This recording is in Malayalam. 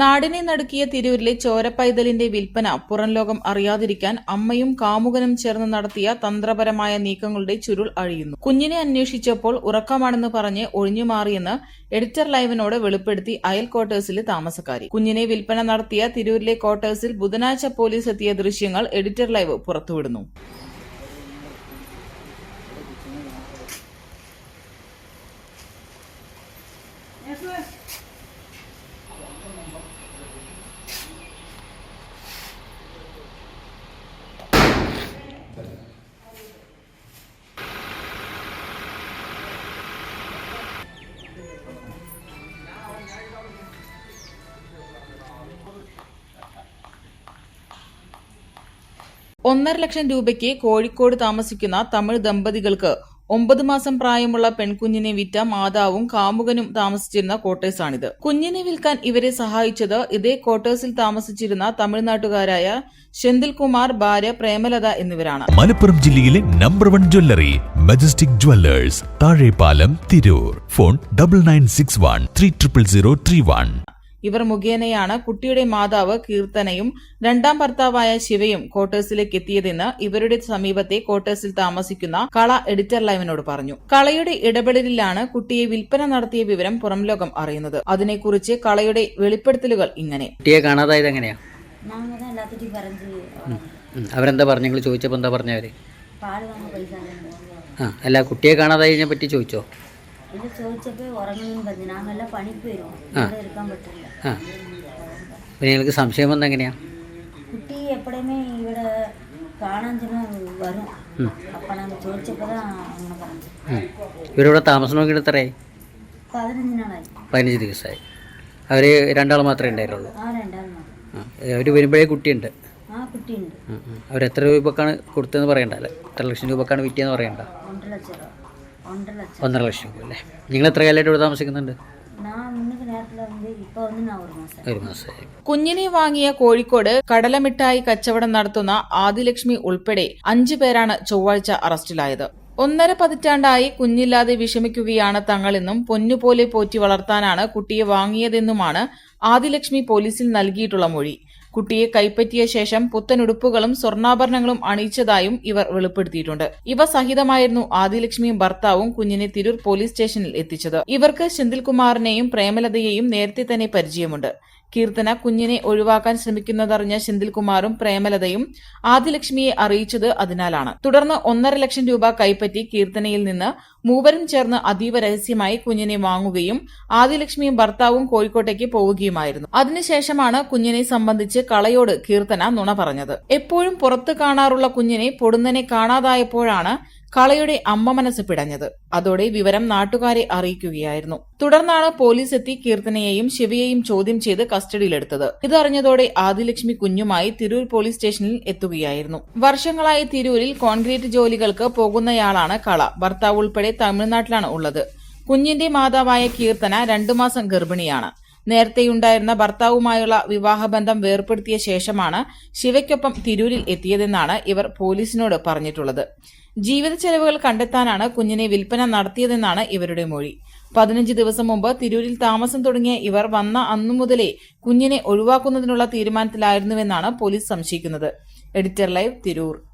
നാടിനെ നടുക്കിയ തിരൂരിലെ ചോരപ്പൈതലിന്റെ വിൽപ്പന പുറംലോകം അറിയാതിരിക്കാൻ അമ്മയും കാമുകനും ചേർന്ന് നടത്തിയ തന്ത്രപരമായ നീക്കങ്ങളുടെ ചുരുൾ അഴിയുന്നു. കുഞ്ഞിനെ അന്വേഷിച്ചപ്പോൾ ഉറക്കമാണെന്ന് പറഞ്ഞ് ഒഴിഞ്ഞുമാറിയെന്ന് എഡിറ്റർ ലൈവിനോട് വെളിപ്പെടുത്തി അയൽ ക്വാർട്ടേഴ്സിലെ താമസക്കാരി. കുഞ്ഞിനെ വിൽപ്പന നടത്തിയ തിരൂരിലെ ക്വാർട്ടേഴ്സിൽ ബുധനാഴ്ച പോലീസ് എത്തിയ ദൃശ്യങ്ങൾ എഡിറ്റർ ലൈവ് പുറത്തുവിടുന്നു. ഒന്നര ലക്ഷം രൂപയ്ക്ക് കോഴിക്കോട് താമസിക്കുന്ന തമിഴ് ദമ്പതികൾക്ക് ഒമ്പത് മാസം പ്രായമുള്ള പെൺകുഞ്ഞിനെ വിറ്റ മാതാവും കാമുകനും താമസിച്ചിരുന്ന ക്വാർട്ടേഴ്സാണിത്. കുഞ്ഞിനെ വിൽക്കാൻ ഇവരെ സഹായിച്ചത് ഇതേ ക്വാർട്ടേഴ്സിൽ താമസിച്ചിരുന്ന തമിഴ്നാട്ടുകാരായ സെന്തിൽകുമാർ ഭാര്യ പ്രേമലത എന്നിവരാണ്. മലപ്പുറം ജില്ലയിലെ number one jewellery majestic jewellers Thazhepalam Tirur. Phone double nine six one three triple zero three one ഇവർ മുഖേനയാണ് കുട്ടിയുടെ മാതാവ് കീർത്തനയും രണ്ടാം ഭർത്താവായ ശിവയും ക്വാർട്ടേഴ്സിലേക്ക് എത്തിയതെന്ന് ഇവരുടെ സമീപത്തെ ക്വാർട്ടേഴ്സിൽ താമസിക്കുന്ന കള എഡിറ്റർ ലൈവിനോട് പറഞ്ഞു. കളയുടെ ഇടപെടലിലാണ് കുട്ടിയെ വിൽപ്പന നടത്തിയ വിവരം പുറംലോകം അറിയുന്നത്. അതിനെക്കുറിച്ച് കളയുടെ വെളിപ്പെടുത്തലുകൾ ഇങ്ങനെ. കുട്ടിയെ കാണാതായത് എങ്ങനെയാ? അവരെന്താ പറഞ്ഞു? നിങ്ങൾ ചോദിച്ചപ്പോൾ എന്താ പറഞ്ഞവര് അല്ല കുട്ടിയെ കാണാതായതിനെ പറ്റി ചോദിച്ചോ? പിന്നെ ചോദിച്ചപ്പോൾ ഉറങ്ങുന്നു പറഞ്ഞു ഞാൻ വല്ല പണിക്ക് വരും. ഇവിടെ ഇരിക്കാൻ പറ്റില്ല. പിന്നെ നിങ്ങൾക്ക് സംശയം വന്നെങ്ങനെയാ കുട്ടി എപ്പോഴുമേ ഇവിടെ കാണാൻ തന്നെ വരും. അപ്പൊ അപ്പം ഞാൻ ചോദിച്ചപ്പോഴാണ് അങ്ങനെ പറഞ്ഞത് ഇവരിവിടെ താമസം നോക്കി എത്രയായി? പതിനഞ്ചിനാളായി പതിനഞ്ച് ദിവസമായി. അവർ രണ്ടാൾ മാത്രമേ ഉണ്ടായിരുന്നുള്ളൂ. ആ രണ്ടാമത് അവർ വരുമ്പോഴേ കുട്ടിയുണ്ട്. ആ കുട്ടിയുണ്ട്. അവർ എത്ര രൂപക്കാണ് കൊടുത്തതെന്ന് പറയണ്ടല്ലേ എത്ര ലക്ഷം രൂപക്കാണ് വിറ്റേന്ന് പറയണ്ട? ഒന്നര ലക്ഷം ഒന്നര ലക്ഷം. രൂപ അല്ലേ? നിങ്ങൾ എത്ര കാലമായിട്ട് ഇവിടെ താമസിക്കുന്നുണ്ട്? കുഞ്ഞിനെ വാങ്ങിയ കോഴിക്കോട് കടലമിട്ടായി കച്ചവടം നടത്തുന്ന ആദിലക്ഷ്മി ഉൾപ്പെടെ അഞ്ചു പേരാണ് ചൊവ്വാഴ്ച അറസ്റ്റിലായത്. ഒന്നര പതിറ്റാണ്ടായി കുഞ്ഞില്ലാതെ വിഷമിക്കുകയാണ് തങ്ങളെന്നും പൊന്നുപോലെ പോറ്റി വളർത്താനാണ് കുട്ടിയെ വാങ്ങിയതെന്നുമാണ് ആദിലക്ഷ്മി പോലീസിൽ നൽകിയിട്ടുള്ള മൊഴി. കുട്ടിയെ കൈപ്പറ്റിയ ശേഷം പുത്തനുടുപ്പുകളും സ്വർണാഭരണങ്ങളും അണിയിച്ചതായും ഇവർ വെളിപ്പെടുത്തിയിട്ടുണ്ട്. ഇവ സഹിതമായിരുന്നു ആദിലക്ഷ്മിയും ഭർത്താവും കുഞ്ഞിനെ തിരൂർ പോലീസ് സ്റ്റേഷനിൽ എത്തിച്ചത്. ഇവർക്ക് സെന്തിൽകുമാറിനെയും പ്രേമലതയെയും നേരത്തെ തന്നെ പരിചയമുണ്ട്. കീർത്തന കുഞ്ഞിനെ ഒഴിവാക്കാൻ ശ്രമിക്കുന്നതറിഞ്ഞ സെന്തിൽകുമാറും പ്രേമലതയും ആദിലക്ഷ്മിയെ അറിയിച്ചത് അതിനാലാണ്. തുടർന്ന് ഒന്നര ലക്ഷം രൂപ കൈപ്പറ്റി കീർത്തനയിൽ നിന്ന് മൂവരും ചേർന്ന് അതീവ രഹസ്യമായി കുഞ്ഞിനെ വാങ്ങുകയും ആദിലക്ഷ്മിയും ഭർത്താവും കോഴിക്കോട്ടേക്ക് പോവുകയുമായിരുന്നു. അതിനുശേഷമാണ് കുഞ്ഞിനെ സംബന്ധിച്ച് കളയോട് കീർത്തന നുണ പറഞ്ഞത്. എപ്പോഴും പുറത്ത് കാണാറുള്ള കുഞ്ഞിനെ പൊടുന്നനെ കാണാതായപ്പോഴാണ് കളയുടെ അമ്മ മനസ്സ് പിടഞ്ഞത്. അതോടെ വിവരം നാട്ടുകാരെ അറിയിക്കുകയായിരുന്നു. തുടർന്നാണ് പോലീസ് എത്തി കീർത്തനയെയും ശിവയെയും ചോദ്യം ചെയ്ത് കസ്റ്റഡിയിലെടുത്തത്. ഇതറിഞ്ഞതോടെ ആദിലക്ഷ്മി കുഞ്ഞുമായി തിരൂർ പോലീസ് സ്റ്റേഷനിൽ എത്തുകയായിരുന്നു. വർഷങ്ങളായി തിരൂരിൽ കോൺക്രീറ്റ് ജോലികൾക്ക് പോകുന്നയാളാണ് കള. ഭർത്താവ് ഉൾപ്പെടെ തമിഴ്നാട്ടിലാണ് ഉള്ളത്. കുഞ്ഞിന്റെ മാതാവായ കീർത്തന രണ്ടു മാസം ഗർഭിണിയാണ്. നേരത്തെയുണ്ടായിരുന്ന ഭർത്താവുമായുള്ള വിവാഹബന്ധം വേർപ്പെടുത്തിയ ശേഷമാണ് ശിവയ്ക്കൊപ്പം തിരൂരിൽ എത്തിയതെന്നാണ് ഇവർ പോലീസിനോട് പറഞ്ഞിട്ടുള്ളത്. ജീവിത ചെലവുകൾ കണ്ടെത്താനാണ് കുഞ്ഞിനെ വിൽപ്പന നടത്തിയതെന്നാണ് ഇവരുടെ മൊഴി. പതിനഞ്ച് ദിവസം മുമ്പ് തിരൂരിൽ താമസം തുടങ്ങിയ ഇവർ വന്ന അന്നു മുതലേ കുഞ്ഞിനെ ഒഴിവാക്കുന്നതിനുള്ള തീരുമാനത്തിലായിരുന്നുവെന്നാണ് പോലീസ് സംശയിക്കുന്നത്. Editor live Tirur.